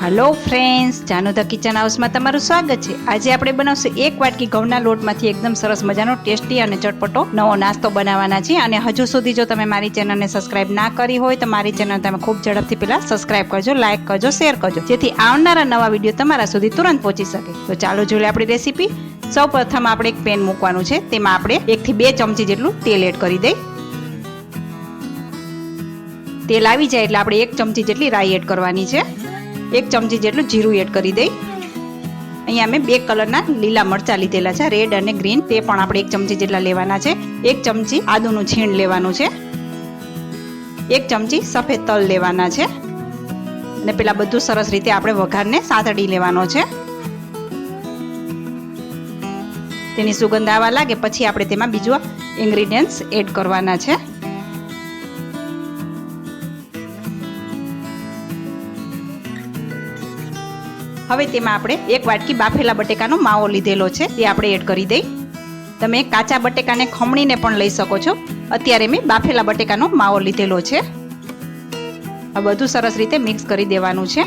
Hello friends Janu the kitchen હાઉસમાં તમારું સ્વાગત છે. આજે આપણે બનાવશું એક વાટકી ઘઉંના લોટમાંથી એકદમ સરસ મજાનો ટેસ્ટી અને ચટપટો નવો નાસ્તો બનાવવાના છે. અને હજુ સુધી જો તમે મારી ચેનલને સબસ્ક્રાઇબ ના કરી હોય, તો મારી ચેનલ તમે ખૂબ ઝડપથી પહેલા સબસ્ક્રાઇબ કરજો લાઇક કરજો શેર કરજો, જેથી આવનારા નવા વીડિયો તમારા સુધી તુરંત પહોંચી શકે. તો ચાલો જોઈએ આપણી રેસીપી સૌ પ્રથમ આપણે એક પેન મૂકવાનું છે. તેમાં આપણે એકથી બે ચમચી જેટલું તેલ એડ કરી દઈ. તેલ આવી જાય એટલે આપણે એક ચમચી જેટલી રાઈ એડ કરવાની છે. એક ચમચી જેટલું જીરું એડ કરી દઈ. અહીંયા મેં બે કલરના લીલા મરચાં લીધેલા છે, રેડ અને ગ્રીન. તે પણ આપણે એક ચમચી જેટલા લેવાના છે. એક ચમચી આદુનું છીણ લેવાનું છે. એક ચમચી સફેદ તલ લેવાના છે. અને પેલા બધું સરસ રીતે આપણે વઘારને સાતડી લેવાનો છે. તેની સુગંધ આવવા લાગે, પછી આપણે તેમાં બીજું ઇન્ગ્રીડિયન્ટ્સ એડ કરવાના છે. હવે તેમાં આપણે એક વાટકી બાફેલા બટેકાનો માવો લીધેલો છે, તે આપણે એડ કરી દઈ. તમે કાચા બટેકાને ખમણીને પણ લઈ શકો છો. અત્યારે મેં બાફેલા બટેકાનો માવો લીધેલો છે. આ બધું સરસ રીતે મિક્સ કરી દેવાનું છે.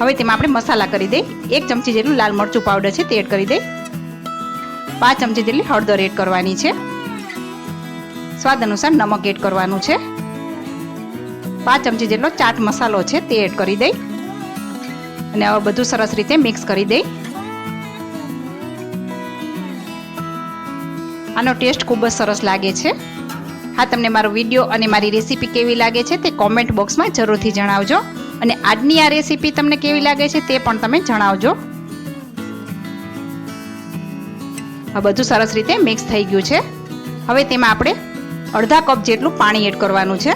હવે તેમાં આપણે મસાલા કરી દઈ. એક ચમચી જેટલું લાલ મરચું પાવડર છે, તે એડ કરી દઈ. પાંચ ચમચી જેટલી હળદર એડ કરવાની છે. સ્વાદ અનુસાર નમક એડ કરવાનું છે. પાંચ ચમચી જેટલો ચાટ મસાલો છે તે એડ કરી દઈ. અને હવે બધું સરસ રીતે મિક્સ કરી દઈ. આનો ટેસ્ટ ખૂબ જ સરસ લાગે છે. હા, તમને મારો વીડિયો અને મારી રેસીપી કેવી લાગે છે તે કોમેન્ટ બોક્સમાં જરૂરથી જણાવજો. અને આજની આ રેસીપી તમને કેવી લાગે છે તે પણ તમે જણાવજો. આ બધું સરસ રીતે મિક્સ થઈ ગયું છે. હવે તેમાં આપણે અડધા કપ જેટલું પાણી એડ કરવાનું છે.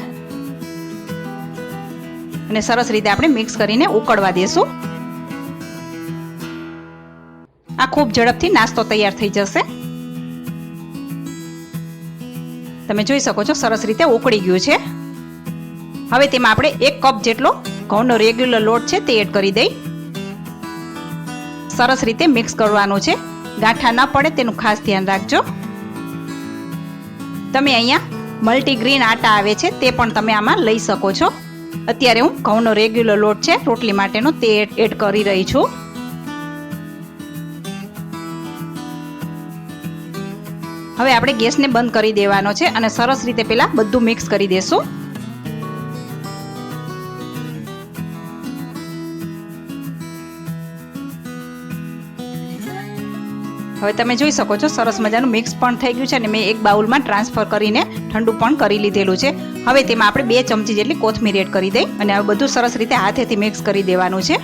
અને સરસ રીતે આપણે મિક્સ કરીને ઉકળવા દેશું. આ ખૂબ ઝડપથી નાસ્તો તૈયાર થઈ જશે. તમે જોઈ શકો છો સરસ રીતે ઉકળી ગયું છે. હવે તેમાં આપણે એક કપ જેટલો ઘઉંનો રેગ્યુલર લોટ છે તે એડ કરી દઈ. સરસ રીતે મિક્સ કરવાનું છે. ગાંઠા ન પડે, તેનું ખાસ ધ્યાન રાખજો. તમે અહીંયા મલ્ટીગ્રીન આટા આવે છે, તે પણ તમે આમાં લઈ શકો છો. અત્યારે હું ઘઉંનો રેગ્યુલર લોટ છે, રોટલી માટેનો તે એડ કરી રહી છું. હવે આપણે ગેસને બંધ કરી દેવાનો છે અને સરસ રીતે પહેલાં બધું મિક્સ કરી દેશું. હવે તમે જોઈ શકો છો, સરસ મજાનું મિક્સ પણ થઈ ગયું છે અને મેં એક બાઉલમાં ટ્રાન્સફર કરીને ઠંડુ પણ કરી લીધેલું છે. હવે તેમાં આપણે બે ચમચી જેટલી કોથમીર એડ કરી દઈ અને હવે બધું સરસ રીતે હાથેથી મિક્સ કરી દેવાનું છે.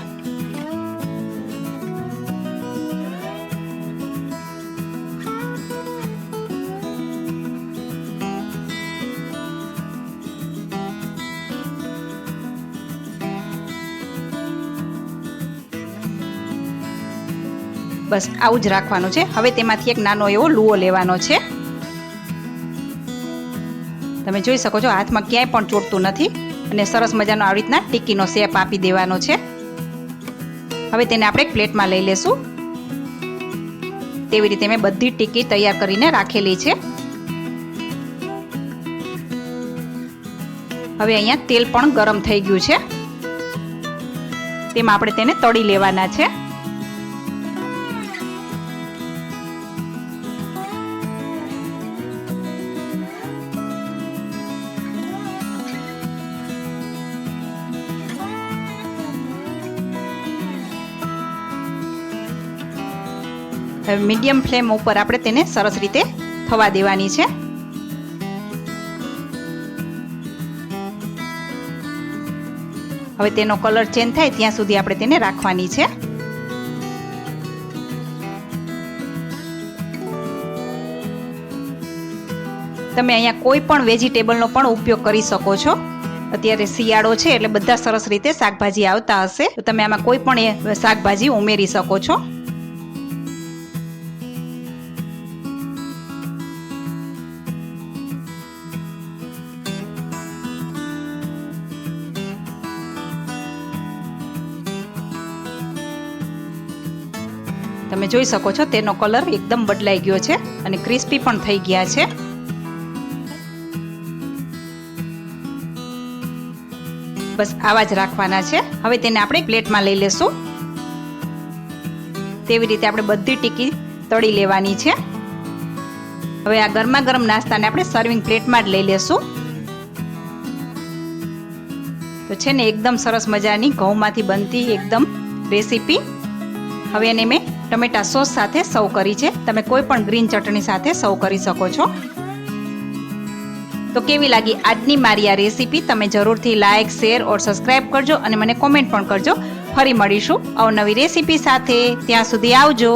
બસ આવું જ રાખવાનું છે. હવે તેમાંથી એક નાનો એવો લુઓ લેવાનો છે. તમે જોઈ શકો છો, હાથમાં ક્યાંય પણ ચોટતું નથી અને સરસ મજાનો આવી રીતના ટીકીનો શેપ આપી દેવાનો છે. હવે તેને આપણે એક પ્લેટમાં લઈ લેશું. તેવી રીતે મેં બધી ટીકી તૈયાર કરીને રાખેલી છે. હવે અહીંયા તેલ પણ ગરમ થઈ ગયું છે. તેમાં આપણે તેને તળી લેવાના છે. મીડિયમ ફ્લેમ ઉપર આપણે તેને સરસ રીતે થવા દેવાની છે. હવે તેનો કલર ચેન્જ થાય ત્યાં સુધી આપણે તેને રાખવાની છે. તમે અહીંયા કોઈ પણ વેજીટેબલનો પણ ઉપયોગ કરી શકો છો. અત્યારે શિયાળો છે એટલે બધા સરસ રીતે શાકભાજી આવતા હશે. તો તમે આમાં કોઈ પણ શાકભાજી ઉમેરી શકો છો. તમે જોઈ શકો છો, તેનો કલર એકદમ બદલાઈ ગયો છે અને ક્રિસ્પી પણ થઈ ગયા છે. બસ આવા જ રાખવાના છે. હવે તેને આપણે પ્લેટમાં લઈ લેશું. તેવી રીતે આપણે બધી ટીકી તળી લેવાની છે. હવે આ ગરમા ગરમ નાસ્તાને આપણે સર્વિંગ પ્લેટમાં જ લઈ લેશું. તો છે ને, એકદમ સરસ મજાની ઘઉંમાંથી બનતી એકદમ રેસીપી. હવે એને મેં ટમેટા સોસ સાથે સર્વ કરી છે. તમે કોઈ પણ ગ્રીન ચટણી સાથે સર્વ કરી શકો છો. તો કેવી લાગી આજની મારી આ રેસીપી? તમે જરૂરથી લાઇક શેર ઓર સબસ્ક્રાઇબ કરજો અને મને કોમેન્ટ પણ કરજો. ફરી મળીશું અવનવી રેસીપી સાથે. ત્યાં સુધી આવજો.